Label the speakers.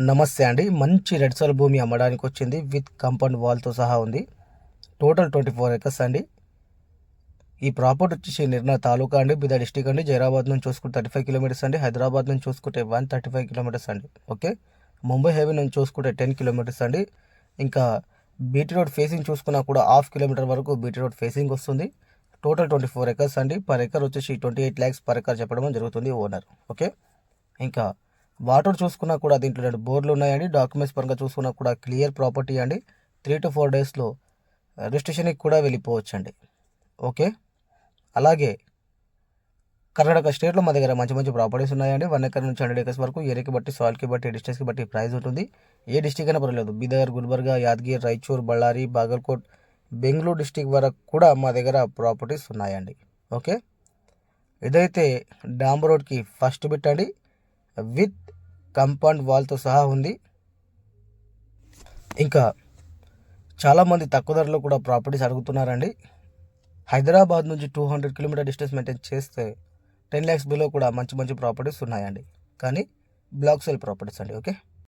Speaker 1: నమస్తే అండి. మంచి రెడ్ సాల్ భూమి అమ్మడానికి వచ్చింది విత్ కంపౌండ్ వాల్తో సహా ఉంది. టోటల్ ట్వంటీ ఫోర్ ఎకర్స్ అండి. ఈ ప్రాపర్టీ వచ్చేసి నిర్ణయ తాలూకా అండి. బిదా డిస్టిక్ అండి. జైరాబాద్ నుంచి చూసుకుంటే థర్టీ ఫైవ్ కిలోమీటర్స్ అండి. హైదరాబాద్ నుంచి చూసుకుంటే వన్ థర్టీ ఫైవ్ కిలోమీటర్స్ అండి. ఓకే? ముంబై హైవే నుంచి చూసుకుంటే టెన్ కిలోమీటర్స్ అండి. ఇంకా బీటీ రోడ్ ఫేసింగ్ చూసుకున్నా కూడా హాఫ్ కిలోమీటర్ వరకు బీటీ రోడ్ ఫేసింగ్ వస్తుంది. టోటల్ ట్వంటీ ఫోర్ ఎకర్స్ అండి. పర్ ఎకర్ వచ్చేసి twenty eight lakhs per acre చెప్పడం జరుగుతుంది ఓనర్. ఓకే? ఇంకా వాటర్ చూసుకున్నా కూడా దీంట్లో రెండు బోర్లు ఉన్నాయండి. డాక్యుమెంట్స్ పరంగా చూసుకున్నా కూడా క్లియర్ ప్రాపర్టీ అండి. త్రీ టు ఫోర్ డేస్లో రిజిస్ట్రేషన్కి కూడా వెళ్ళిపోవచ్చు అండి ఓకే? అలాగే కర్ణాటక స్టేట్లో మా దగ్గర మంచి మంచి ప్రాపర్టీస్ ఉన్నాయండి. వన్ ఎకర్ నుంచి హండ్రెడ్ ఎకర్స్ వరకు ఏరియాకి బట్టి సాయిల్కి బట్టి డిస్టెన్స్కి బట్టి ప్రైస్ ఉంటుంది. ఏ డిస్టిక్ అయినా పర్లేదు బీదర్ గుల్బర్గా యాదగిరి రాయచూర్ బళ్ళారి బాగల్కోట్ బెంగళూరు డిస్టిక్ వరకు కూడా మా దగ్గర ప్రాపర్టీస్ ఉన్నాయండి. ఓకే? ఇదైతే డాంబర్ రోడ్కి ఫస్ట్ బిట్ అండి. విత్ కంపౌండ్ వాల్తో సహా ఉంది. ఇంకా చాలామంది తక్కువ ధరలో కూడా ప్రాపర్టీస్ అడుగుతున్నారండి. హైదరాబాద్ నుంచి two hundred kilometre distance maintain చేస్తే టెన్ ల్యాక్స్ బిలో కూడా మంచి మంచి ప్రాపర్టీస్ ఉన్నాయండి. కానీ బ్లాక్ సెల్ ప్రాపర్టీస్ అండి ఓకే?